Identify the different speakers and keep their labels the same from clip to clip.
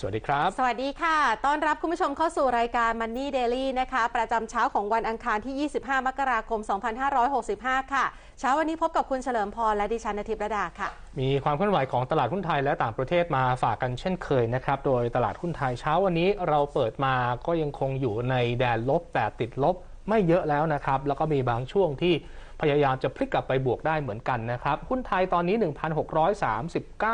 Speaker 1: สวัสดีครับ
Speaker 2: สวัสดีค่ะ ต้อนรับคุณผู้ชมเข้าสู่รายการ Money Daily นะคะ ประจำเช้าของวันอังคารที่ 25 มกราคม 2565 ค่ะ เช้าวันนี้พบกับคุณเฉลิมพรและดิฉันนทิพย์ระดาค่ะ
Speaker 1: มีความเคลื่อนไหวของตลาดหุ้นไทยและต่างประเทศมาฝากกันเช่นเคยนะครับ โดยตลาดหุ้นไทยเช้าวันนี้เราเปิดมาก็ยังคงอยู่ในแดนลบแต่ติดลบไม่เยอะแล้วนะครับ แล้วก็มีบางช่วงที่พยายามจะพลิกกลับไปบวกได้เหมือนกันนะครับ หุ้นไทยตอนนี้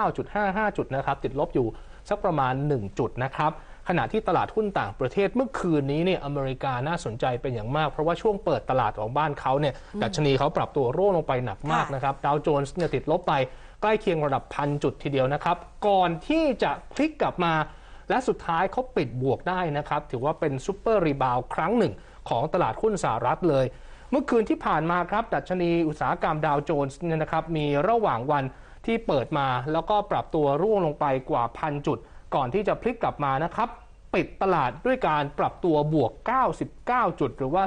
Speaker 1: 1,639.55 จุดนะครับ ติดลบอยู่ สักประมาณ 1 จุดนะครับขณะที่ตลาดหุ้นต่างประเทศเมื่อคืนนี้เนี่ยอเมริกาน่าสนใจเป็นอย่างมาก เพราะว่าช่วงเปิดตลาดของบ้านเขาเนี่ยดัชนีเขาปรับตัวร่วงลงไปหนักมาก
Speaker 2: ค่ะ
Speaker 1: นะครับดาวโจนส์เนี่ยติดลบไปใกล้เคียงระดับพันจุดทีเดียวนะครับ ก่อนที่จะพลิกกลับมา และสุดท้ายเขาปิดบวกได้นะครับ ถือว่าเป็นซูเปอร์รีบาวครั้งหนึ่งของตลาดหุ้นสหรัฐเลย เมื่อคืนที่ผ่านมาครับดัชนีอุตสาหกรรมดาวโจนส์เนี่ยนะครับมีระหว่างวัน ที่เปิดมาแล้วก็ปรับตัวร่วงลงไปกว่าพันจุด ก่อนที่จะพลิกกลับมานะครับ ปิดตลาดด้วยการปรับตัวบวก 99 จุด หรือว่า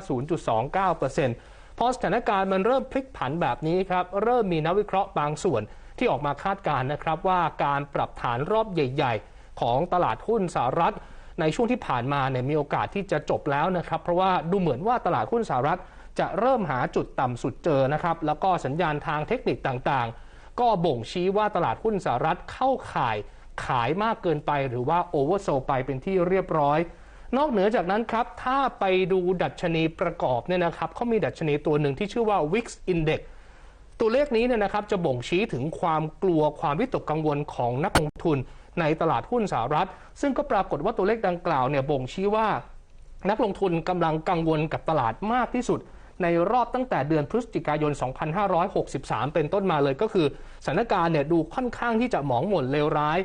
Speaker 1: 0.29%พอสถานการณ์มันเริ่มพลิกผันแบบนี้ครับ เริ่มมีนักวิเคราะห์บางส่วนที่ออกมาคาดการณ์นะครับว่าการปรับฐานรอบใหญ่ ๆ ของตลาดหุ้นสหรัฐ ในช่วงที่ผ่านมาเนี่ยมีโอกาสที่จะจบแล้วนะครับ เพราะว่าดูเหมือนว่าตลาดหุ้นสหรัฐ จะเริ่มหาจุดต่ำสุดเจอนะครับ แล้วก็สัญญาณทางเทคนิคต่างๆ ก็บ่งชี้ว่าตลาดหุ้นสหรัฐเข้าข่ายขายมากเกินไปหรือว่าโอเวอร์โซไปเป็นที่เรียบร้อย นอกเหนือจากนั้นครับ ถ้าไปดูดัชนีประกอบเนี่ยนะครับเขามีดัชนีตัวหนึ่งที่ชื่อว่า Wix Index ตัวเลขนี้เนี่ยนะครับจะบ่งชี้ถึงความกลัวความวิตกกังวลของนักลงทุนในตลาดหุ้นสหรัฐ ซึ่งก็ปรากฏว่าตัวเลขดังกล่าวเนี่ยบ่งชี้ว่า นักลงทุนกำลังกังวลกับตลาดมากที่สุด ในรอบตั้งแต่เดือนพฤศจิกายน 2563 เป็นต้นมาเลยก็คือสถานการณ์เนี่ยดูค่อนข้างที่จะหมองหม่นเลวร้าย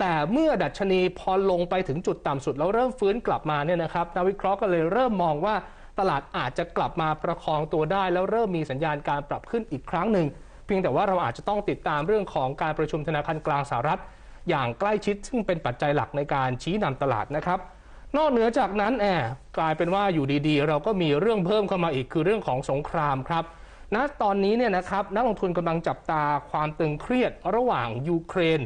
Speaker 1: แต่เมื่อดัชนีพอลงไปถึงจุดต่ำสุดแล้วเริ่มฟื้นกลับมาเนี่ยนะครับนักวิเคราะห์ก็เลยเริ่มมองว่าตลาดอาจจะกลับมาประคองตัวได้ แล้วเริ่มมีสัญญาณการปรับขึ้นอีกครั้งหนึ่งเพียงแต่ว่าเราอาจจะต้องติดตามเรื่องของการประชุมธนาคารกลางสหรัฐ อย่างใกล้ชิดซึ่งเป็นปัจจัยหลักในการชี้นำตลาดนะครับ นอกเหนือจากนั้นแอบกลายเป็นว่าอยู่ดีๆ เราก็มีเรื่องเพิ่มเข้ามาอีกคือเรื่องของสงครามครับณตอนนี้เนี่ยนะครับนักลงทุนกำลังจับตาความตึงเครียดระหว่างยูเครน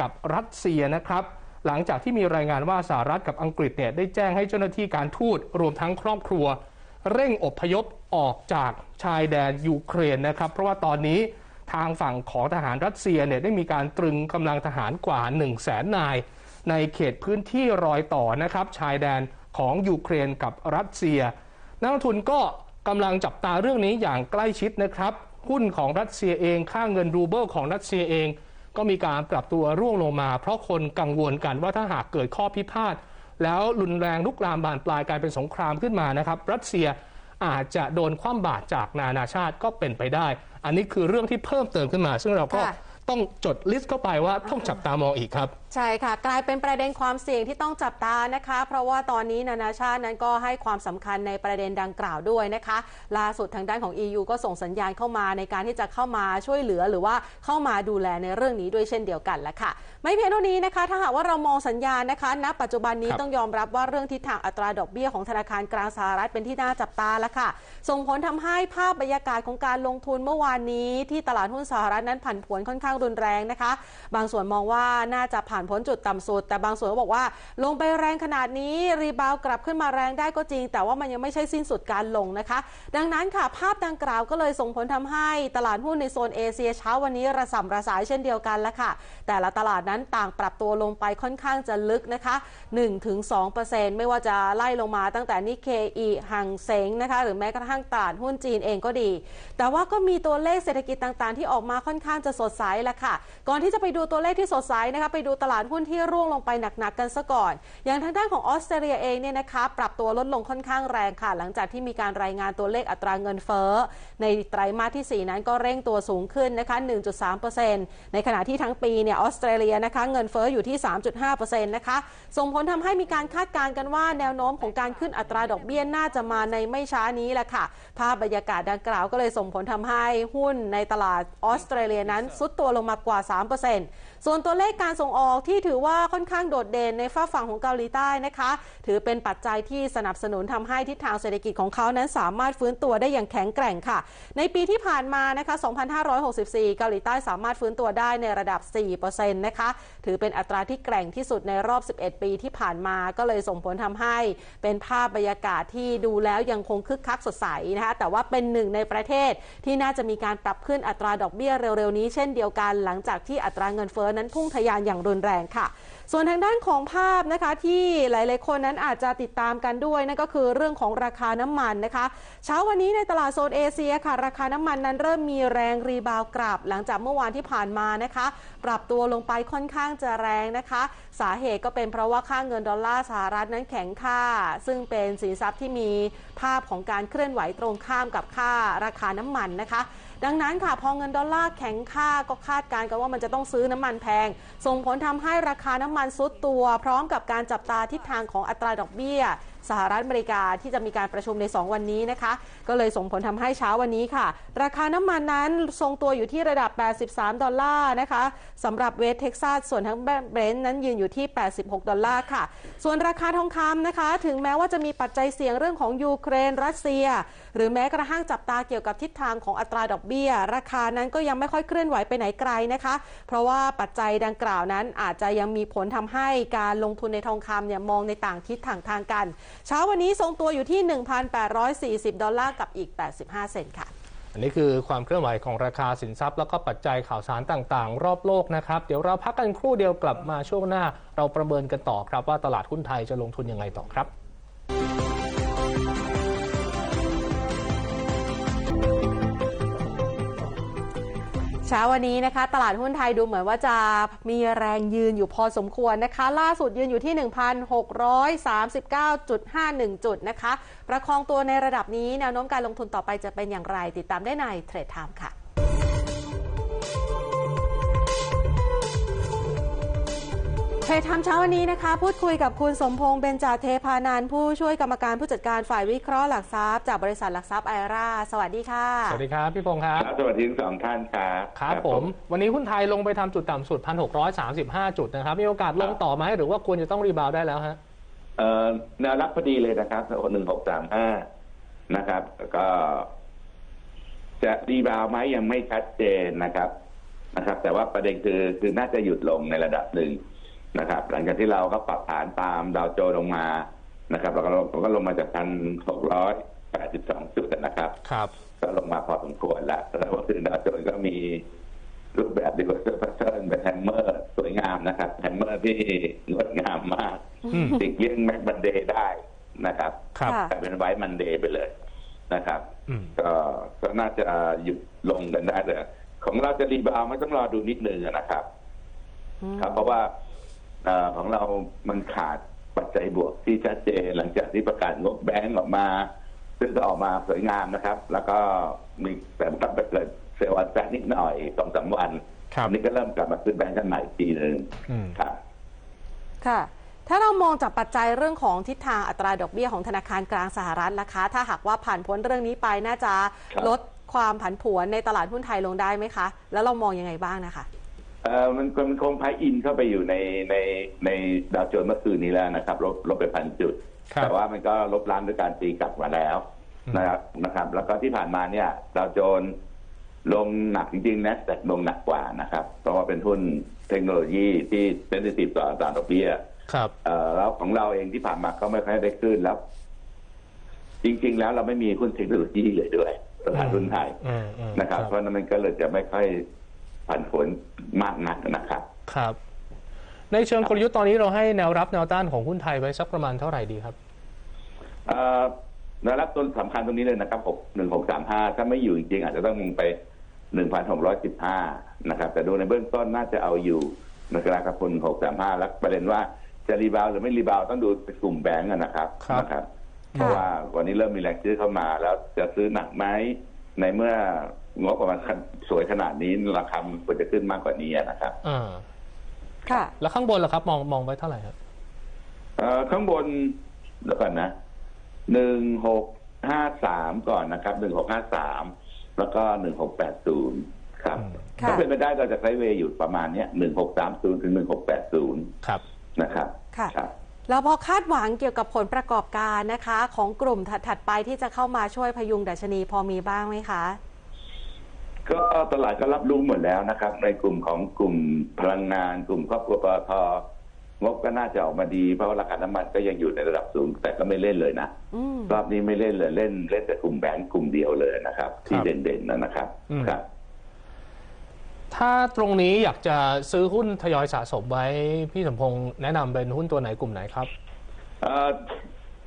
Speaker 1: กับรัสเซียนะครับ หลังจากที่มีรายงานว่าสหรัฐกับอังกฤษเนี่ยได้แจ้งให้เจ้าหน้าที่การทูตรวมทั้งครอบครัว เร่งอพยพออกจากชายแดนยูเครนนะครับ เพราะว่าตอนนี้ทางฝั่งของทหารรัสเซียเนี่ยได้มีการตรึงกำลังทหารกว่า 1 0 0 0 0แสนนาย ในเขตพื้นที่รอยต่อนะครับชายแดนของยูเครนกับรัสเซีย นักลงทุนก็กำลังจับตาเรื่องนี้อย่างใกล้ชิดนะครับ หุ้นของรัสเซียเอง ค่าเงินรูเบิลของรัสเซียเอง ก็มีการปรับตัวร่วงลงมา เพราะคนกังวลกันว่าถ้าหากเกิดข้อพิพาทแล้วรุนแรงลุกลามบานปลายกลายเป็นสงครามขึ้นมานะครับ รัสเซียอาจจะโดนคว่ำบาตรจากนานาชาติก็เป็นไปได้ อันนี้คือเรื่องที่เพิ่มเติมขึ้นมา ซึ่งเราก็
Speaker 2: ค่ะ
Speaker 1: ต้องจดลิสต์เข้าไปว่าต้องจับตามองอีกครับ
Speaker 2: ใช่ค่ะ กลายเป็นประเด็นความเสี่ยงที่ต้องจับตานะคะ เพราะว่าตอนนี้นานาชาตินั้นก็ให้ความสำคัญในประเด็นดังกล่าวด้วยนะคะ ล่าสุดทางด้านของ EU ก็ส่งสัญญาณเข้ามาในการที่จะเข้ามาช่วยเหลือหรือว่าเข้ามาดูแลในเรื่องนี้ด้วยเช่นเดียวกันละค่ะ ไม่เพียงเท่านี้นะคะ ถ้าหากว่าเรามองสัญญาณนะคะณปัจจุบันนี้
Speaker 1: ครับ
Speaker 2: ต้องยอมรับว่าเรื่องทิศทางอัตราดอกเบี้ยของธนาคารกลางสหรัฐเป็นที่น่าจับตาละค่ะ ส่งผลทำให้ภาพบรรยากาศของการลงทุนเมื่อวานนี้ ที่ตลาดหุ้นสหรัฐนั้นผันผวนค่อนข้างรุนแรงนะคะ บางส่วนมองว่าน่าจะผ่านพ้นจุดต่ำสุด แต่บางส่วนก็บอกว่า ลงไปแรงขนาดนี้รีบาวกลับขึ้นมาแรงได้ก็จริง แต่ว่ามันยังไม่ใช่สิ้นสุดการลงนะคะ ดังนั้นค่ะภาพดังกล่าวก็เลยส่งผลทำให้ตลาดหุ้นในโซนเอเชียเช้าวันนี้ระส่ำระสายเช่นเดียวกันละค่ะ แต่ละตลาดนั้นต่างปรับตัวลงไปค่อนข้างจะลึกนะคะ 1-2%ไม่ว่าจะไล่ลงมาตั้งแต่นิเคอีหังเซงนะคะ หรือแม้กระทั่งตลาดหุ้นจีนเองก็ดี แต่ว่าก็มีตัวเลขเศรษฐกิจต่างๆ ที่ออกมาค่อนข้างจะสดใสละค่ะ ก่อนที่จะไปดูตัวเลขที่สดใสนะคะไปดูตลาดหุ้นที่ร่วงลงไปหนักๆกันซะก่อน อย่างทางด้านของออสเตรเลียเองเนี่ยนะคะปรับตัวลดลงค่อนข้างแรงค่ะ หลังจากที่มีการรายงานตัวเลขอัตราเงินเฟ้อ ในไตรมาสที่ 4 นั้นก็เร่งตัวสูงขึ้นนะคะ 1.3%ในขณะที่ทั้งปีเนี่ยออสเตรเลียนะคะเงินเฟ้ออยู่ที่ 3.5%นะคะส่งผลทำให้มีการคาดการณ์กันว่าแนวโน้มของการขึ้นอัตราดอกเบี้ยน่าจะมาในไม่ช้านี้แหละค่ะ ภาพบรรยากาศดังกล่าวก็เลยส่งผลทำให้หุ้นในตลาดออสเตรเลียนั้นซุดตัวลงมากว่า 3% ส่วนตัวเลขการส่งออกที่ถือว่าค่อนข้างโดดเด่นในฝ้าฝั่งของเกาหลีใต้นะคะ ถือเป็นปัจจัยที่สนับสนุนทำให้ทิศทางเศรษฐกิจของเขานั้นสามารถฟื้นตัวได้อย่างแข็งแกร่งค่ะ ในปีที่ผ่านมานะคะ 2564 เกาหลีใต้สามารถฟื้นตัวได้ในระดับ 4%นะคะ ถือเป็นอัตราที่แกร่งที่สุดในรอบ 11 ปีที่ผ่านมา ก็เลยส่งผลทำให้เป็นภาพบรรยากาศที่ดูแล้วยังคงคึกคักสดใสนะคะ แต่ว่าเป็นหนึ่งในประเทศที่น่าจะมีการปรับขึ้นอัตราดอกเบี้ยเร็วๆนี้เช่นเดียวกัน หลังจากที่อัตราเงินเฟ้อนั้นพุ่งทะยานอย่างรุนแรงค่ะ ส่วนทางด้านของภาพนะคะที่หลาย ๆ คนนั้นอาจจะติดตามกันด้วยนั่นก็คือเรื่องของราคาน้ำมันนะคะ เช้าวันนี้ในตลาดโซนเอเชียค่ะ ราคาน้ำมันนั้นเริ่มมีแรงรีบาวกลับ หลังจากเมื่อวานที่ผ่านมานะคะ ปรับตัวลงไปค่อนข้างจะแรงนะคะ สาเหตุก็เป็นเพราะว่าค่าเงินดอลลาร์สหรัฐนั้นแข็งค่า ซึ่งเป็นสินทรัพย์ที่มีภาพของการเคลื่อนไหวตรงข้ามกับค่าราคาน้ำมันนะคะ ดังนั้นค่ะพอเงินดอลลาร์แข็งค่าก็คาดการณ์กันว่ามันจะต้องซื้อน้ำมันแพง ส่งผลทำให้ราคาน้ำมันซุดตัว พร้อมกับการจับตาทิศทางของอัตราดอกเบี้ย สหรัฐอเมริกาที่จะมีการประชุมใน 2 วันนี้นะคะ ก็เลยส่งผลทำให้เช้าวันนี้ค่ะ ราคาน้ำมันนั้นทรงตัวอยู่ที่ระดับ 83 ดอลลาร์นะคะสำหรับเวสเท็กซัสส่วนทั้งเบรนท์นั้นยืนอยู่ที่ 86 ดอลลาร์ค่ะ ส่วนราคาทองคำนะคะ ถึงแม้ว่าจะมีปัจจัยเสี่ยงเรื่องของยูเครน รัสเซีย หรือแม้กระทั่งจับตาเกี่ยวกับทิศทางของอัตราดอกเบี้ย ราคานั้นก็ยังไม่ค่อยเคลื่อนไหวไปไหนไกลนะคะ เพราะว่าปัจจัยดังกล่าวนั้นอาจจะยังมีผลทำให้การลงทุนในทองคำเนี่ยมองในต่างทิศทางทางกันเช้าวันนี้ทรงตัวอยู่ที่ 1,840 ดอลลาร์กับอีก 85 เซนต์ค่ะ
Speaker 1: อันนี้คือความเคลื่อนไหวของราคาสินทรัพย์ แล้วก็ปัจจัยข่าวสารต่างๆ รอบโลกนะครับ เดี๋ยวเราพักกันครู่เดียวกลับมาช่วงหน้า เราประเมินกันต่อครับว่าตลาดหุ้นไทยจะลงทุนยังไงต่อครับ
Speaker 2: ช้าวันนี้นะคะ ตลาดหุ้นไทยดูเหมือนว่าจะมีแรงยืนอยู่พอสมควรนะคะ ล่าสุดยืนอยู่ที่ 1,639.51 จุดนะคะ ประคองตัวในระดับนี้แนวโน้มการลงทุนต่อไปจะเป็นอย่างไร ติดตามได้ในเทรดไทม์ค่ะ เทรดไทม์เช้าวันนี้นะคะ พูดคุยกับคุณสมพงษ์เบญจาเทพานันท์ผู้ช่วยกรรมการผู้จัดการฝ่ายวิเคราะห์หลักทรัพย์จากบริษัทหลักทรัพย์ไอราสวัสดีค่ะ
Speaker 1: สวัสดีครับ พี่พงษ์ครับ
Speaker 3: ครับสวัสดีทั้งสองท่านครับ
Speaker 1: ครับผม วันนี้หุ้นไทยลงไปทำจุดต่ำสุด 1,635 จุดนะครับ มีโอกาสลงต่อไหมหรือว่าควรจะต้องรีบาวด์ได้แล้วฮะ
Speaker 3: เอ่อแนวรับพอดีเลยนะครับหนึ่งหกสามห้านะครับแล้วก็ จะรีบาวด์ไหมยังไม่ชัดเจนนะครับนะครับ แต่ว่าประเด็นคือคือน่าจะหยุดลงในระดับหนึ่ง นะครับ หลังจากที่เราก็ปรับฐานตามดาวโจนส์ลงมานะครับแล้วก็ลงก็ลงมาจากพันหกร้อยแปดสิบสองจุดนะครับ
Speaker 1: ครับ
Speaker 3: ก็ลงมาพอสมควรแล้วแล้วก็คือดาวโจนส์ก็มีรูปแบบดีกว่าเซอร์พัเทิร์นเป็นแฮมเมอร์สวยงามนะครับแฮมเมอร์ที่งดงามมาก
Speaker 1: อืม
Speaker 3: ติดเลี่ยงแม็กบันเดย์ได้นะครับ
Speaker 1: ครับ
Speaker 2: ค่ะ
Speaker 3: กลายเป็นไว้มันเดย์ไปเลยนะครับ
Speaker 1: อืม
Speaker 3: ก็ก็น่าจะหยุดลงกันได้เลย ของเราจะรีบาวด์ไม่ต้องรอดูนิดนึงนะครับ ครับ เพราะว่า เอ่อของเรามันขาดปัจจัยบวกที่ชัดเจนหลังจากที่ประกาศงบแบงก์ออกมา ซึ่งก็ออกมาสวยงามนะครับ แล้วก็มีแต่มันก็เกิดเซลล์อันแฟกนิดหน่อยสองสามวัน
Speaker 1: ครับ
Speaker 3: อันนี้ก็เริ่มกลับมาขึ้นแบงก์กันใหม่อีกทีหนึ่ง
Speaker 1: อืม
Speaker 3: ครับ
Speaker 2: ค่ะ ถ้าเรามองจากปัจจัยเรื่องของทิศทางอัตราดอกเบี้ยของธนาคารกลางสหรัฐนะคะ ถ้าหากว่าผ่านพ้นเรื่องนี้ไปน่าจะ
Speaker 3: ครับ
Speaker 2: ลดความผันผวนในตลาดหุ้นไทยลงได้ไหมคะ แล้วเรามองยังไงบ้างนะคะ
Speaker 3: เอ่อมันมันคงพายอินเข้าไปอยู่ในในในดาวโจนส์เมื่อคืนนี้แล้วนะครับลบลบไปพันจุด
Speaker 1: ครับ
Speaker 3: แต่ว่ามันก็ลบล้างด้วยการตีกลับมาแล้ว
Speaker 1: อืม
Speaker 3: นะครับนะครับ แล้วก็ที่ผ่านมาเนี่ยดาวโจนส์ลงหนักจริงๆนะแต่ลงหนักกว่านะครับ เพราะว่าเป็นหุ้นเทคโนโลยีที่เซนซิทีฟต่ออัตราดอกเบี้ย
Speaker 1: ครับ
Speaker 3: เอ่อแล้วของเราเองที่ผ่านมาก็ไม่ค่อยได้ขึ้นแล้ว จริง ๆ แล้วเราไม่มีหุ้นเทคโนโลยีเลยด้วยตลาดหุ้นไทย
Speaker 1: อืมอืม
Speaker 3: นะครับ เพราะฉะนั้นมันก็เลยจะไม่ค่อย ผันผวนมากนักนะครับ
Speaker 1: ครับ ในเชิงกลยุทธ์ตอนนี้เราให้แนวรับแนวต้านของหุ้นไทยไว้สักประมาณเท่าไหร่ดีครับ
Speaker 3: เอ่อแนวรับต้นสำคัญตรงนี้เลยนะครับหกหนึ่งหกสามห้าถ้าไม่อยู่จริงๆอาจจะต้องลงไปหนึ่งพันหกร้อยสิบห้านะครับ แต่ดูในเบื้องต้นน่าจะเอาอยู่นะครับคุณหกสามห้าแล้วประเด็นว่าจะรีบาวด์หรือไม่รีบาวด์ต้องดูไปกลุ่มแบงก์อะนะครับ
Speaker 1: ครับ
Speaker 3: นะครับ เพราะว่าวันนี้เริ่มมีแรงซื้อเข้ามาแล้วจะซื้อหนักไหม ในเมื่องบประมาณสวยขนาดนี้ราคามันควรจะขึ้นมากกว่านี้นะครับ
Speaker 1: อ่า
Speaker 2: ค่ะ
Speaker 1: แล้วข้างบนล่ะครับ มองมองไว้เท่าไหร่ครับ
Speaker 3: เอ่อข้างบนเดี๋ยวก่อนนะหนึ่งหกห้าสามก่อนนะครับหนึ่งหกห้าสามแล้วก็หนึ่งหกแปดศูนย์คครับ
Speaker 2: ค่ะ
Speaker 3: ถ้าเป็นไปได้เราจะไซด์เวย์อยู่ประมาณเนี้ยหนึ่งหกสามศูนย์ถึงหนึ่งหกแปดศูนย์
Speaker 1: ครับ
Speaker 3: นะครับ
Speaker 2: ค่ะ
Speaker 3: ครับ
Speaker 2: แล้วพอคาดหวังเกี่ยวกับผลประกอบการนะคะ ของกลุ่มถัดๆไปที่จะเข้ามาช่วยพยุงดัชนีพอมีบ้างไหมคะ
Speaker 3: ก็ตลาดก็รับรู้หมดแล้วนะครับ ในกลุ่มของกลุ่มพลังงาน กลุ่มครอบครัวปตทงบก็น่าจะออกมาดีเพราะว่าราคาน้ำมันก็ยังอยู่ในระดับสูง แต่ก็ไม่เล่นเลยนะ
Speaker 2: อืม
Speaker 3: รอบนี้ไม่เล่นเลยเล่นเล่นแต่กลุ่มแบงก์กลุ่มเดียวเลยนะครับ ที่
Speaker 1: ครับ
Speaker 3: เด่นๆนะนะครับ
Speaker 1: อืม
Speaker 3: ครับ
Speaker 1: ถ้าตรงนี้อยากจะซื้อหุ้นทยอยสะสมไว้ พี่สมพงษ์แนะนำเป็นหุ้นตัวไหนกลุ่มไหนครับ
Speaker 3: เอ่อ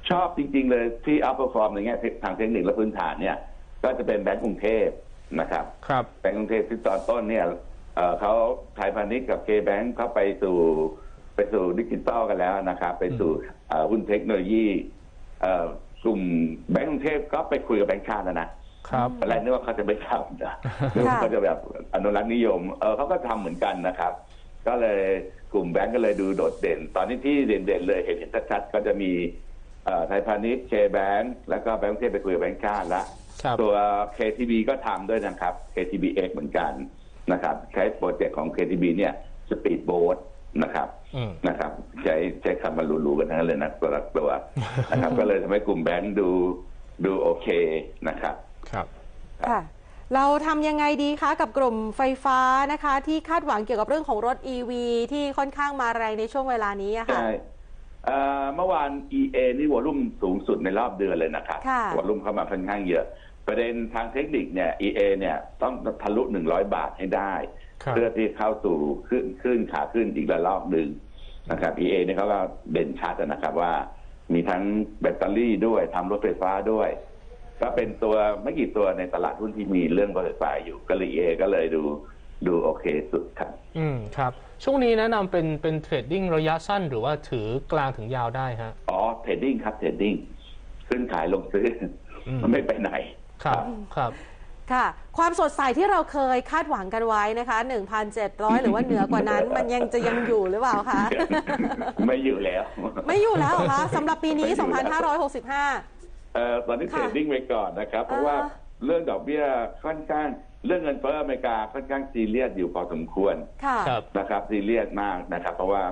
Speaker 3: ชอบจริง ๆ เลยที่อัพเปอร์ฟอร์มในแง่ทางเทคนิคและพื้นฐานเนี่ย ก็จะเป็นแบงก์กรุงเทพนะครับ
Speaker 1: ครับ
Speaker 3: แบงก์กรุงเทพที่ตอนต้นเนี่ยเอ่อเขาไทยพาณิชย์กับเคแบงก์เขาไปสู่ไปสู่ดิจิตอลกันแล้วนะครับ ไปสู่เอ่อหุ้นเทคโนโลยีเอ่อกลุ่มแบงก์กรุงเทพก็ไปคุยกับแบงก์ชาติแล้วนะ ครับอะไรนึกว่าเขาจะไม่ทำนะนึกว่าเขาจะแบบอนุรักษ์นิยมเออเขาก็ทำเหมือนกันนะครับ ก็เลยกลุ่มแบงก์ก็เลยดูโดดเด่น ตอนนี้ที่เด่นๆเลยเห็นเห็นชัดๆก็จะมีเอ่อไทยพาณิชย์เคแบงก์แล้วก็แบงก์กรุงเทพไปคุยกับแบงก์ชาติละ
Speaker 1: ครับ
Speaker 3: ตัว KTB ก็ทำด้วยนะครับ KTBX เหมือนกันนะครับ ใช้โปรเจกต์ของ KTB เนี่ยสปีดโบ๊ทนะครับ
Speaker 1: อืม
Speaker 3: นะครับ ใช้ใช้คำมารู้ๆกันทั้งนั้นเลยนะตัวละตัวนะครับ ก็เลยทำให้กลุ่มแบงค์ดูดูโอเคนะครับ
Speaker 1: ครับ
Speaker 2: ค่ะ เราทำยังไงดีคะ กับกลุ่มไฟฟ้านะคะ ที่คาดหวังเกี่ยวกับเรื่องของรถ EV ที่ค่อนข้างมาแรงในช่วงเวลานี้อะค่ะ
Speaker 3: ใช่เอ่อเมื่อวาน EA นี่วอลุ่มสูงสุดในรอบเดือนเลยนะครับ
Speaker 2: ค่ะ
Speaker 3: วอลุ่มเข้ามาค่อนข้างเยอะ ประเด็นทางเทคนิคเนี่ย EA เนี่ยต้องทะลุ 100 บาทให้ได้
Speaker 1: ครับ
Speaker 3: เพื่อที่เข้าสู่ขึ้นขึ้นขาขึ้นอีกระลอกหนึ่งนะครับ EA เนี่ยเขาก็เด่นชัดนะครับว่า มีทั้งแบตเตอรี่ด้วยทำรถไฟฟ้าด้วย ก็เป็นตัวไม่กี่ตัวในตลาดหุ้นที่มีเรื่องรถไฟฟ้าอยู่ก็เลย EA ก็เลยดูดูโอเคสุดครับ
Speaker 1: อืมครับ ช่วงนี้แนะนำเป็นเป็นเทรดดิ้งระยะสั้นหรือว่าถือกลางถึงยาวได้ฮะ
Speaker 3: อ๋อเทรดดิ้งครับเทรดดิ้งขึ้นขายลงซื้ออ
Speaker 1: ม
Speaker 3: มันไม่ไปไหน
Speaker 1: ครับครับ
Speaker 2: ค่ะ ความสดใสที่เราเคยคาดหวังกันไว้นะคะ 1,700 หรือว่าเหนือกว่านั้น มันยังจะยังอยู่หรือเปล่าคะ
Speaker 3: ไม่อยู่แล้ว
Speaker 2: ไม่อยู่แล้วเหรอคะสำหรับปีนี้2,565
Speaker 3: เอ่อตอนนี้เท
Speaker 2: ค่ะ
Speaker 3: รดดิ้งไว้ก่อนนะครับ เพราะว่า
Speaker 2: อ่า
Speaker 3: เรื่องดอกเบี้ยค่อนข้างเรื่องเงินเฟ้ออเมริกาค่อนข้างซีเรียสอยู่พอสมควร
Speaker 2: ค่ะ
Speaker 1: ครับ
Speaker 3: นะครับซีเรียสมากนะครับ เพราะว่า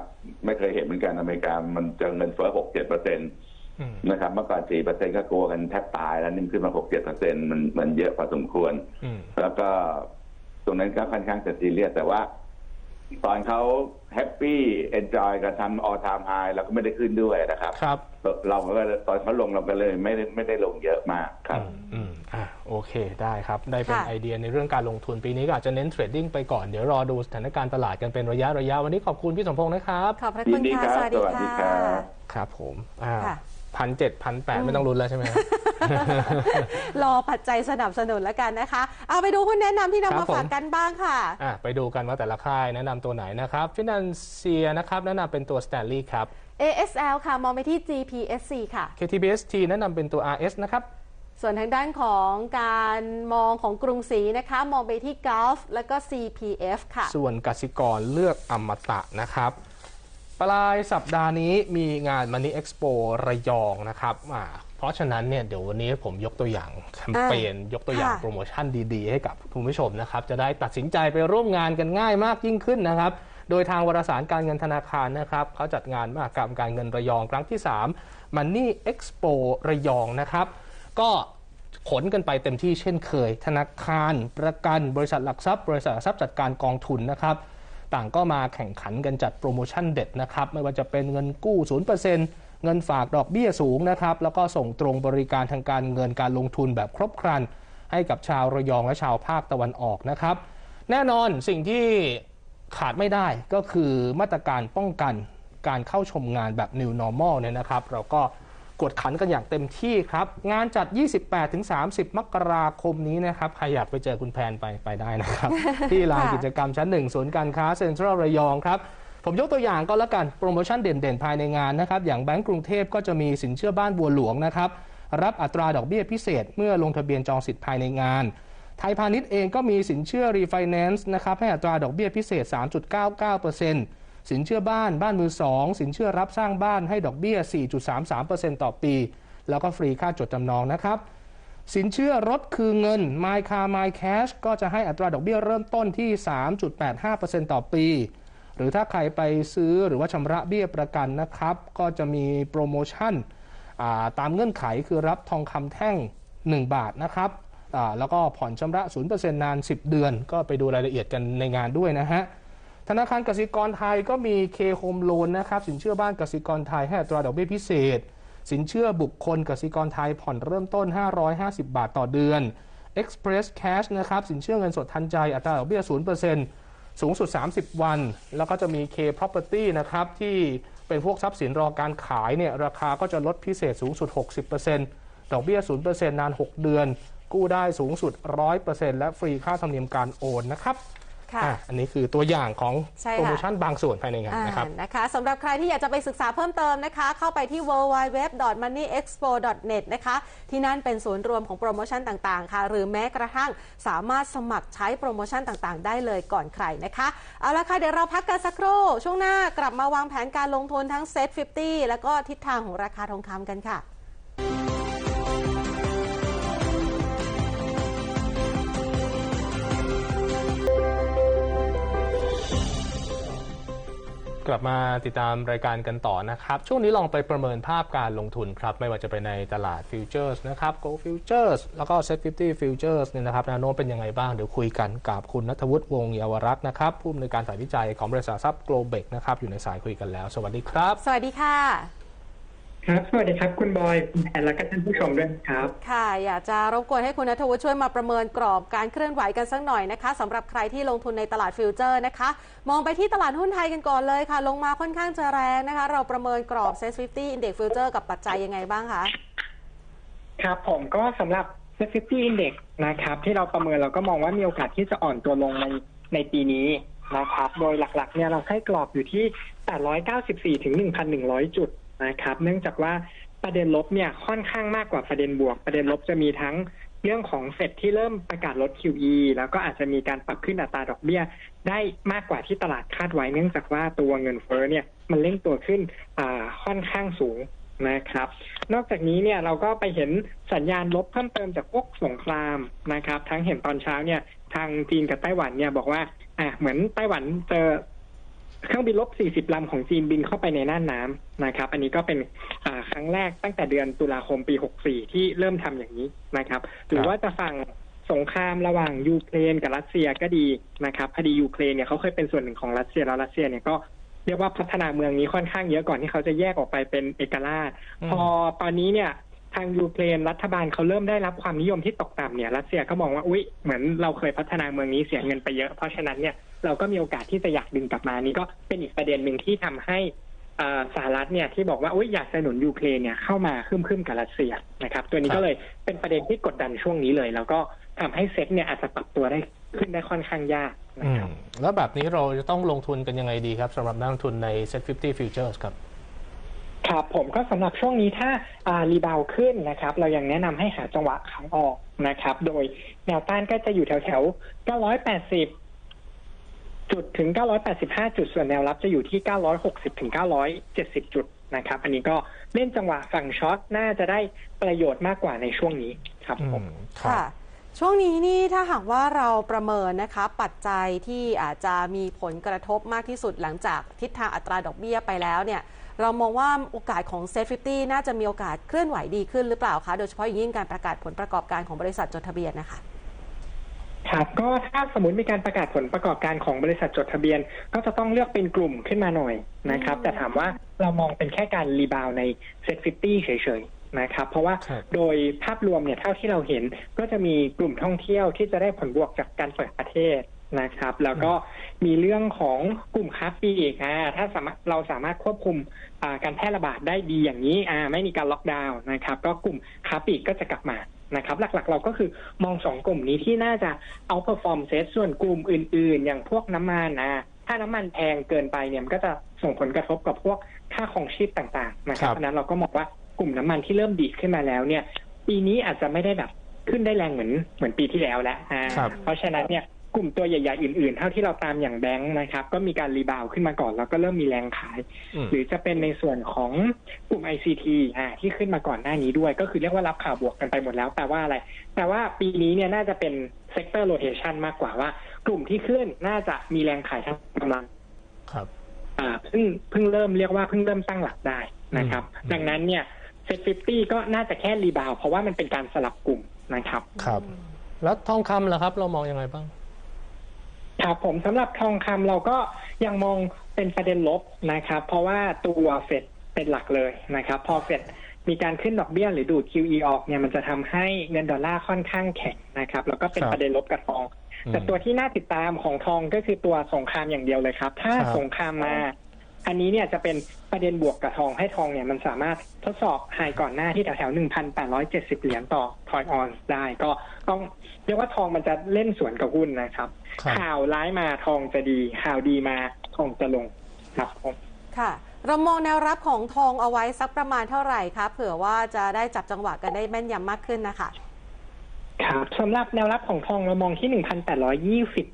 Speaker 3: ไม่เคยเห็นเหมือนกันอเมริกามันจะเงินเฟ้อหกเจ็ดเปอร์เซ็นต์
Speaker 1: อืม
Speaker 3: นะครับเมื่อก่อนสี่เปอร์เซ็นต์ก็กลัวกันแทบตายแล้วนี่ขึ้นมาหกเจ็ดเปอร์เซ็นต์มันมันเยอะพอสมควร
Speaker 1: อืม
Speaker 3: แล้วก็ตรงนั้นก็ค่อนข้างจะซีเรียสแต่ว่า ตอนเขาแฮปปี้เอนจอยกันทำออทามไฮเราก็ไม่ได้ขึ้นด้วยนะครับ
Speaker 1: ครับ
Speaker 3: เราก็ตอนเขาลงเราก็เลยไม่ได้ไม่ได้ลงเยอะมากครับ
Speaker 1: อืมอืมอะโอเคได้ครับ ได้เป็น
Speaker 2: ค่ะ
Speaker 1: ไอเดียในเรื่องการลงทุนปีนี้ก็อาจจะเนเทรดดิ้งไปก่อน เดี๋ยวรอดูสถานการณ์ตลาดกันเป็นระยะระยะวันนี้ขอบคุณพี่สมพงษ์นะครับ
Speaker 2: ขอบพระ
Speaker 3: ยิ
Speaker 2: คุณ
Speaker 3: นดี
Speaker 2: ค่ะ
Speaker 3: ครับ
Speaker 2: สวัสดี
Speaker 3: สวัสดีครั
Speaker 2: ค่ะ
Speaker 3: บ
Speaker 1: ครับผมอ่า
Speaker 2: ค่ะ
Speaker 1: พันเจ็ดพันแปดไม่ต้องรุนแล้วใช่ไหมครับ
Speaker 2: รอปัจจัยสนับสนุนแล้วกันนะคะ เอาไปดูหุ้นแนะนำที่
Speaker 1: ครั
Speaker 2: นำ
Speaker 1: บ
Speaker 2: มาฝาก
Speaker 1: ผม
Speaker 2: กันบ้างค่ะ
Speaker 1: อะไปดูกันว่าแต่ละค่ายแนะนำตัวไหนนะครับฟินันเซียนะครับแนะนำเป็นตัว Stanley ครับ
Speaker 2: ASL ค่ะ มองไปที่ GPSC ค่ะ
Speaker 1: KTBST แนะนำเป็นตัว RS นะครับ
Speaker 2: ส่วนทางด้านของการมองของกรุงศรีนะคะ มองไปที่ Gulf แล้วก็ CPF ค่ะ
Speaker 1: ส่วนกสิกรเลือกอมตะนะครับ ปลายสัปดาห์นี้มีงาน Money Expo ระยองนะครับอ่าเพราะฉะนั้นเนี่ยเดี๋ยววันนี้ผมยกตัวอย่างแคมเปญยกตัวอย่าง
Speaker 2: ค่ะ
Speaker 1: โปรโมชั่นดีๆ ให้กับคุณผู้ชมนะครับ จะได้ตัดสินใจไปร่วมงานกันง่ายมากยิ่งขึ้นนะครับ โดยทางวารสารการเงินธนาคารนะครับเขาจัดงานมหกรรมการเงินระยองครั้งที่3 Money Expo ระยองนะครับ ก็ขนกันไปเต็มที่เช่นเคย ธนาคาร ประกัน บริษัทหลักทรัพย์ บริษัทหลักทรัพย์จัดการกองทุนนะครับ ต่างก็มาแข่งขันกันจัดโปรโมชั่นเด็ดนะครับไม่ว่าจะเป็นเงินกู้ 0%เงินฝากดอกเบี้ยสูงนะครับแล้วก็ส่งตรงบริการทางการเงินการลงทุนแบบครบครัน ให้กับชาวระยองและชาวภาคตะวันออกนะครับ แน่นอนสิ่งที่ขาดไม่ได้ก็คือมาตรการป้องกันการเข้าชมงานแบบ New Normal เนี่ยนะครับ เราก็ กดขันกันอย่างเต็มที่ครับ งานจัด 28-30 มกราคมนี้นะครับ ใครอยากไปเจอคุณแพนไปไปได้นะครับ ที่ลาน
Speaker 2: ค่ะ
Speaker 1: กิจกรรมชั้นหนึ่งศูนย์การค้าเซ็นทรัลระยองครับผมยกตัวอย่างก็แล้วกันโปรโมชั่นเด่นๆ ภายในงานนะครับ อย่างแบงก์กรุงเทพก็จะมีสินเชื่อบ้านบัวหลวงนะครับ รับอัตราดอกเบี้ยพิเศษ เมื่อลงทะเบียนจองสิทธิ์ภายในงาน ไทยพาณิชย์เองก็มีสินเชื่อรีไฟแนนซ์นะครับให้อัตราดอกเบี้ยพิเศษ 3.99% สินเชื่อบ้านบ้านมือ2สินเชื่อรับสร้างบ้านให้ดอกเบี้ย 4.33%ต่อปี แล้วก็ฟรีค่าจดจำนองนะครับ สินเชื่อรถคือเงิน My Car My Cash ก็จะให้อัตราดอกเบี้ยเริ่มต้นที่ 3.85%ต่อปี หรือถ้าใครไปซื้อหรือว่าชำระเบี้ยประกันนะครับ ก็จะมีโปรโมชั่นาตามเงื่อนไขคือรับทองคำแท่ง 1 บาทนะครับแล้วก็ผ่อนชำระ 0%นาน 10 เดือน ก็ไปดูรายละเอียดกันในงานด้วยนะฮะ ธนาคารกสิกรไทยก็มี K Home Loan นะครับสินเชื่อบ้านกสิกรไทยให้อัตราดอกเบี้ยพิเศษ สินเชื่อบุคคลกสิกรไทยผ่อนเริ่มต้น 550 บาทต่อเดือน Express Cash นะครับสินเชื่อเงินสดทันใจอัตราดอกเบี้ย 0%สูงสุด 30 วัน แล้วก็จะมี K Property นะครับที่เป็นพวกทรัพย์สินรอการขายเนี่ยราคาก็จะลดพิเศษสูงสุด 60%ดอกเบี้ย 0%นาน 6 เดือน กู้ได้สูงสุด 100%และฟรีค่าธรรมเนียมการโอนนะครับ
Speaker 2: ค่ะ
Speaker 1: อะอันนี้คือตัวอย่างของ
Speaker 2: ใช่ค่ะ
Speaker 1: โปรโมชั่นบางส่วนภายในงานนะครับ
Speaker 2: อ่านะคะสำหรับใครที่อยากจะไปศึกษาเพิ่มเติมนะคะ เข้าไปที่ www.moneyexpo.net นะคะ ที่นั่นเป็นศูนย์รวมของโปรโมชั่นต่างๆ ค่ะ หรือแม้กระทั่งสามารถสมัครใช้โปรโมชั่นต่างๆ ได้เลยก่อนใครนะคะ เอาละค่ะ เดี๋ยวเราพักกันสักครู่ ช่วงหน้ากลับมาวางแผนการลงทุนทั้งเซ็ต50 แล้วก็ทิศทางของราคาทองคำกันค่ะ
Speaker 1: กลับมาติดตามรายการกันต่อนะครับ ช่วงนี้ลองไปประเมินภาพการลงทุนครับ ไม่ว่าจะไปในตลาดฟิวเจอร์สนะครับ Go Futures แล้วก็ Set 50 Futures เนี่ยนะครับแนวโน้มเป็นยังไงบ้าง เดี๋ยวคุยกันกับคุณนัทวุฒิวงศ์เยาวรักษ์นะครับ ผู้อำนวยการฝ่ายวิจัยของบริษัททรัพย์โกลเบกนะครับ อยู่ในสายคุยกันแล้ว สวัสดีครับ
Speaker 2: สวัสดีค่ะ
Speaker 4: ครับ สวัสดีครับ คุณบอย คุณแพนและก็ท่านผู้ชมด้วยครับ
Speaker 2: ค่ะ อยากจะรบกวนให้คุณนัทวุฒิช่วยมาประเมินกรอบการเคลื่อนไหวกันสักหน่อยนะคะสำหรับใครที่ลงทุนในตลาดฟิวเจอร์นะคะ มองไปที่ตลาดหุ้นไทยกันก่อนเลยค่ะ ลงมาค่อนข้างจะแรงนะคะ เราประเมินกรอบ s ซ50 Index Future กับปัจจัยยังไงบ้างคะ
Speaker 4: ครับผมก็สำหรับ s e c u r i t y Index นะครับ ที่เราประเมินเราก็มองว่ามีโอกาสที่จะอ่อนตัวลงในในปีนี้นะครับ โดยหลักๆเนี่ยเราให้กรอบอยู่ที่ 894ถึง1,100 จุด นะครับ เนื่องจากว่าประเด็นลบเนี่ยค่อนข้างมากกว่าประเด็นบวก ประเด็นลบจะมีทั้งเรื่องของเฟดที่เริ่มประกาศลด QE แล้วก็อาจจะมีการปรับขึ้นอัตราดอกเบี้ย ได้มากกว่าที่ตลาดคาดไว้ เนื่องจากว่าตัวเงินเฟ้อเนี่ยมันเร่งตัวขึ้นอ่าค่อนข้างสูงนะครับ นอกจากนี้เนี่ยเราก็ไปเห็นสัญญาณลบเพิ่มเติมจากพวกสงครามนะครับ ทั้งเห็นตอนเช้าเนี่ยทางจีนกับไต้หวันเนี่ยบอกว่าอะเหมือนไต้หวันเจอ เครื่องบินลบ 40 ลำของจีนบินเข้าไปในน่านน้ำนะครับ อันนี้ก็เป็นอ่าครั้งแรกตั้งแต่เดือนตุลาคมปี 64 ที่เริ่มทำอย่างนี้นะครับ หรือว่าจะฟังสงครามระหว่างยูเครนกับรัสเซียก็ดีนะครับพอดียูเครนเนี่ยเขาเคยเป็นส่วนหนึ่งของรัสเซียแล้วรัสเซียเนี่ยก็เรียกว่าพัฒนาเมืองนี้ค่อนข้างเยอะก่อนที่เขาจะแยกออกไปเป็นเอกราช
Speaker 1: อืม
Speaker 4: พอตอนนี้เนี่ยทางยูเครนรัฐบาลเขาเริ่มได้รับความนิยมที่ตกต่ำเนี่ยรัสเซียก็มองว่าอุ๊ยเหมือนเราเคยพัฒนาเมืองนี้เสียเงินไปเยอะ เพราะฉะนั้นเนี่ย เราก็มีโอกาสที่จะอยากดึงกลับมานี่ก็เป็นอีกประเด็นหนึ่งที่ทำให้อ่าสหรัฐเนี่ยที่บอกว่าอุ๊ยอยากสนับสนุนยูเครนเนี่ยเข้ามาคึมๆกับรัสเซียนะครับ ตัวนี้
Speaker 1: ครับ
Speaker 4: ก็เลยเป็นประเด็นที่กดดันช่วงนี้เลย แล้วก็ทำให้เซ็ตเนี่ยอาจจะปรับตัวได้ขึ้นได้ค่อนข้างยากนะ
Speaker 1: อื
Speaker 4: ครั
Speaker 1: ม
Speaker 4: บ
Speaker 1: แล้วแบบนี้เราจะต้องลงทุนกันยังไงดีครับสำหรับนักลงทุนใน Set 50 Futures ครับ
Speaker 4: ครับผมก็สำหรับช่วงนี้ถ้าอ่ารีบาวด์ขึ้นนะครับ เรายังแนะนำให้หาจังหวะขาออกนะครับ โดยแนวต้านก็จะอยู่แถวแถวๆ980 จุดถึง 985 จุด ส่วนแนวรับจะอยู่ที่ 960 ถึง 970 จุดนะครับ อันนี้ก็เล่นจังหวะฝั่งช็อตน่าจะได้ประโยชน์มากกว่าในช่วงนี้ครับ
Speaker 1: อื
Speaker 4: ผม
Speaker 1: มครับ
Speaker 2: ค่ะ ช่วงนี้นี่ถ้าหากว่าเราประเมินนะคะ ปัจจัยที่อาจจะมีผลกระทบมากที่สุดหลังจากทิศทางอัตราดอกเบี้ยไปแล้วเนี่ย เรามองว่าโอกาสของเซฟฟิตี้น่าจะมีโอกาสเคลื่อนไหวดีขึ้นหรือเปล่าคะ โดยเฉพาะอย่างยิ่งการประกาศผลประกอบการของบริษัทจดทะเบียนนะคะ
Speaker 4: ครับก็ถ้าสมมติมีการประกาศผลประกอบการของบริษัทจดทะเบียน ก็จะต้องเลือกเป็นกลุ่มขึ้นมาหน่อยนะครับ
Speaker 2: อืม
Speaker 4: แต่ถามว่าเรามองเป็นแค่การรีบาวในเซ็ตฟิตี้เฉยๆนะครับ เพราะว่า
Speaker 1: ครับ
Speaker 4: โดยภาพรวมเนี่ยเท่าที่เราเห็นก็จะมีกลุ่มท่องเที่ยวที่จะได้ผลบวกจากการเปิดประเทศนะครับ แล้วก็มีเรื่องของกลุ่มค้าปลีกอ่าถ้าสามารถเราสามารถควบคุมอ่าการแพร่ระบาดได้ดีอย่างนี้อ่าไม่มีการล็อกดาวน์นะครับ ก็กลุ่มค้าปลีกก็จะกลับมา นะครับหลักๆ เราก็คือมองสองกลุ่มนี้ที่น่าจะเอาเปอร์ฟอร์มเซตส่วนกลุ่มอื่น ๆ อย่างพวกน้ำมันอ่าถ้าน้ำมันแพงเกินไปเนี่ยมันก็จะส่งผลกระทบกับพวกค่าของชีพต่างๆนะครั
Speaker 1: ครับ
Speaker 4: บเพราะฉะนั้นเราก็มองว่ากลุ่มน้ำมันที่เริ่มดีดขึ้นมาแล้วเนี่ย ปีนี้อาจจะไม่ได้แบบขึ้นได้แรงเหมือนเหมือนปีที่แล้วแล้วอ่า
Speaker 1: ครับ
Speaker 4: เพราะฉะนั้นเนี่ย กลุ่มตัวใหญ่ๆอื่นๆ เท่าที่เราตามอย่างแบงค์นะครับ ก็มีการรีบาวด์ขึ้นมาก่อน แล้วก็เริ่มมีแรงขาย
Speaker 1: อืม
Speaker 4: หรือจะเป็นในส่วนของกลุ่ม ICT อ่าที่ขึ้นมาก่อนหน้านี้ด้วย ก็คือเรียกว่ารับข่าวบวกกันไปหมดแล้วแปลว่าอะไรแปลว่าปีนี้เนี่ยน่าจะเป็น sector rotation มากกว่าว่า กลุ่มที่ขึ้นน่าจะมีแรงขายทางกำลัง
Speaker 1: ครับ
Speaker 4: อ่าเพิ่งเพิ่งเริ่มเรียกว่าเพิ่งเริ่มตั้งหลักได้นะครับ
Speaker 1: อืม
Speaker 4: ดังนั้นเนี่ยเซ็ตฟิฟตี้ก็น่าจะแค่รีบาวด์เพราะว่ามันเป็นการสลับกลุ่มนะครับ
Speaker 1: ครับ แล้วทองคำล่ะครับ เรามองยังไงบ้าง
Speaker 4: ครับผมสำหรับทองคำเราก็ยังมองเป็นประเด็นลบนะครับ เพราะว่าตัวเฟดเป็นหลักเลยนะครับ พอเฟดมีการขึ้นดอกเบี้ยหรือดูด QE ออกเนี่ยมันจะทำให้เงินดอลลาร์ค่อนข้างแข็งนะครับ แล้วก็เป็น
Speaker 1: ครับ
Speaker 4: ประเด็นลบกับทอง
Speaker 1: อืม
Speaker 4: แต่ตัวที่น่าติดตามของทองก็คือตัวสงครามอย่างเดียวเลยครับ ถ้า
Speaker 1: ครับ
Speaker 4: สงครามมา อันนี้เนี่ยจะเป็นประเด็นบวกกับทองให้ทองเนี่ยมันสามารถทดสอบไฮก่อนหน้าที่แถวๆหนึ่งพันแปดร้อยเจ็ดสิบเหรียญต่อทอยออนได้ ก็ต้องเรียกว่าทองมันจะเล่นสวนกับหุ้นนะครับ
Speaker 1: ครับ
Speaker 4: ข่าวร้ายมาทองจะดี ข่าวดีมาทองจะลงครับผม
Speaker 2: ค่ะ เรามองแนวรับของทองเอาไว้สักประมาณเท่าไหร่คะเผื่อว่าจะได้จับจังหวะกันได้แม่นยำมากขึ้นนะคะ
Speaker 4: ครับสำหรับแนวรับของทองเรามองที่หนึ่งพันแปดร้อยี่สิบ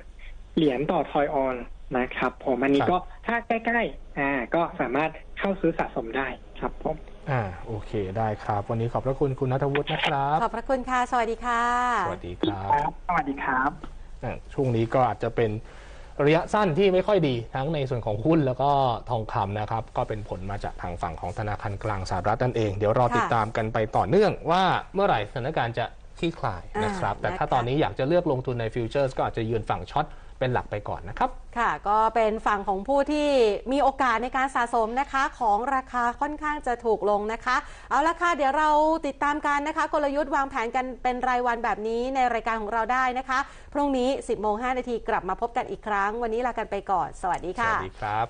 Speaker 4: เหรียญต่อทอยออน นะครับผมอันนี้
Speaker 1: ครับ
Speaker 4: ก็ถ้าใกล้ๆอ่าก็สามารถเข้าซื้อสะสมได้ครับผม
Speaker 1: อ่าโอเคได้ครับ วันนี้ขอบพระคุณคุณนัทวุฒินะครับ
Speaker 2: ขอบพระคุณค่ะ สวัสดีค่ะ
Speaker 1: สวัสดีครับ
Speaker 4: ครับสวัสดีครับ
Speaker 1: อะช่วงนี้ก็อาจจะเป็นระยะสั้นที่ไม่ค่อยดีทั้งในส่วนของหุ้นแล้วก็ทองคำนะครับ ก็เป็นผลมาจากทางฝั่งของธนาคารกลางสหรัฐนั่นเอง เดี๋ยวรอ
Speaker 2: ค่ะ
Speaker 1: ติดตามกันไปต่อเนื่องว่าเมื่อไหร่สถานการณ์จะคลี่คลายนะครับ
Speaker 2: อ่า
Speaker 1: แต่ถ้า
Speaker 2: นะคะ
Speaker 1: ตอนนี้อยากจะเลือกลงทุนในฟิวเจอร์สก็อาจจะยืนฝั่งช็อต เป็นหลักไปก่อนนะครับ
Speaker 2: ค่ะ ก็เป็นฝั่งของผู้ที่มีโอกาสในการสะสมนะคะ ของราคาค่อนข้างจะถูกลงนะคะ เอาละค่ะ เดี๋ยวเราติดตามกันนะคะ กลยุทธ์วางแผนกันเป็นรายวันแบบนี้ในรายการของเราได้นะคะ พรุ่งนี้ 10โมง5นาทีกลับมาพบกันอีกครั้ง วันนี้ลากันไปก่อน สวัสดี
Speaker 1: ส
Speaker 2: ค่ะ
Speaker 1: วัสดีครับ